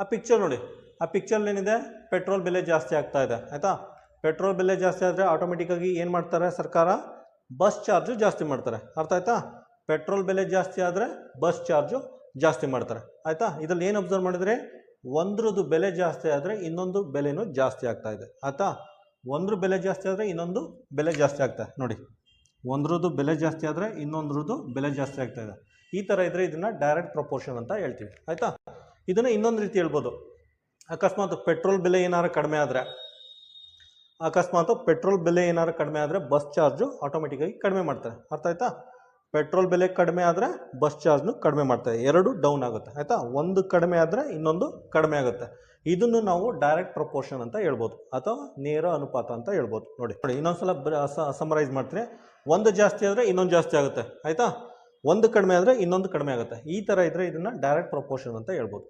ಆ ಪಿಕ್ಚರ್ ನೋಡಿ. ಆ ಪಿಕ್ಚರ್ ಏನಿದೆ? ಪೆಟ್ರೋಲ್ ಬೆಲೆ ಜಾಸ್ತಿ ಆಗ್ತಾ ಇದೆ. ಆಯಿತಾ? ಪೆಟ್ರೋಲ್ ಬೆಲೆ ಜಾಸ್ತಿ ಆದರೆ ಆಟೋಮೆಟಿಕ್ಕಾಗಿ ಏನು ಮಾಡ್ತಾರೆ ಸರ್ಕಾರ? ಬಸ್ ಚಾರ್ಜು ಜಾಸ್ತಿ ಮಾಡ್ತಾರೆ. ಅರ್ಥ ಆಯ್ತಾ? ಪೆಟ್ರೋಲ್ ಬೆಲೆ ಜಾಸ್ತಿ ಆದರೆ ಬಸ್ ಚಾರ್ಜು ಜಾಸ್ತಿ ಮಾಡ್ತಾರೆ. ಆಯಿತಾ? ಇದರಲ್ಲಿ ಏನು ಅಬ್ಸರ್ವ್ ಮಾಡಿದರೆ? ಒಂದ್ರದ್ದು ಬೆಲೆ ಜಾಸ್ತಿ ಆದರೆ ಇನ್ನೊಂದು ಬೆಲೆನೂ ಜಾಸ್ತಿ ಆಗ್ತಾ ಇದೆ. ಆಯಿತಾ? ಒಂದ್ರ ಬೆಲೆ ಜಾಸ್ತಿ ಆದರೆ ಇನ್ನೊಂದು ಬೆಲೆ ಜಾಸ್ತಿ ಆಗ್ತಾ ನೋಡಿ. ಒಂದ್ರದ್ದು ಬೆಲೆ ಜಾಸ್ತಿ ಆದರೆ ಇನ್ನೊಂದ್ರದ್ದು ಬೆಲೆ ಜಾಸ್ತಿ ಆಗ್ತಾ ಇದೆ. ಈ ಥರ ಇದ್ದರೆ ಇದನ್ನು ಡೈರೆಕ್ಟ್ ಪ್ರಪೋರ್ಷನ್ ಅಂತ ಹೇಳ್ತೀವಿ. ಆಯಿತಾ? ಇದನ್ನು ಇನ್ನೊಂದು ರೀತಿ ಹೇಳ್ಬೋದು. ಅಕಸ್ಮಾತ್ ಪೆಟ್ರೋಲ್ ಬೆಲೆ ಏನಾದ್ರು ಕಡಿಮೆ ಆದರೆ, ಅಕಸ್ಮಾತ್ ಪೆಟ್ರೋಲ್ ಬೆಲೆ ಏನಾದ್ರು ಕಡಿಮೆ ಆದರೆ ಬಸ್ ಚಾರ್ಜು ಆಟೋಮೆಟಿಕ್ಕಾಗಿ ಕಡಿಮೆ ಮಾಡ್ತಾರೆ. ಅರ್ಥ ಆಯ್ತಾ? ಪೆಟ್ರೋಲ್ ಬೆಲೆ ಕಡಿಮೆ ಆದರೆ ಬಸ್ ಚಾರ್ಜ್ನು ಕಡಿಮೆ ಮಾಡ್ತಾರೆ. ಎರಡು ಡೌನ್ ಆಗುತ್ತೆ. ಆಯಿತಾ? ಒಂದು ಕಡಿಮೆ ಆದರೆ ಇನ್ನೊಂದು ಕಡಿಮೆ ಆಗುತ್ತೆ. ಇದನ್ನು ನಾವು ಡೈರೆಕ್ಟ್ ಪ್ರಪೋರ್ಷನ್ ಅಂತ ಹೇಳ್ಬೋದು. ಅಥವಾ ನೇರ ಅನುಪಾತ ಅಂತ ಹೇಳ್ಬೋದು. ನೋಡಿ ನೋಡಿ, ಇನ್ನೊಂದ್ಸಲ ಸಮರೈಸ್ ಮಾಡ್ತೀನಿ ಒಂದು ಜಾಸ್ತಿ ಆದರೆ ಇನ್ನೊಂದು ಜಾಸ್ತಿ ಆಗುತ್ತೆ. ಆಯಿತಾ? ಒಂದು ಕಡಿಮೆ ಆದರೆ ಇನ್ನೊಂದು ಕಡಿಮೆ ಆಗುತ್ತೆ. ಈ ಥರ ಇದ್ದರೆ ಇದನ್ನು ಡೈರೆಕ್ಟ್ ಪ್ರಪೋರ್ಷನ್ ಅಂತ ಹೇಳ್ಬೋದು.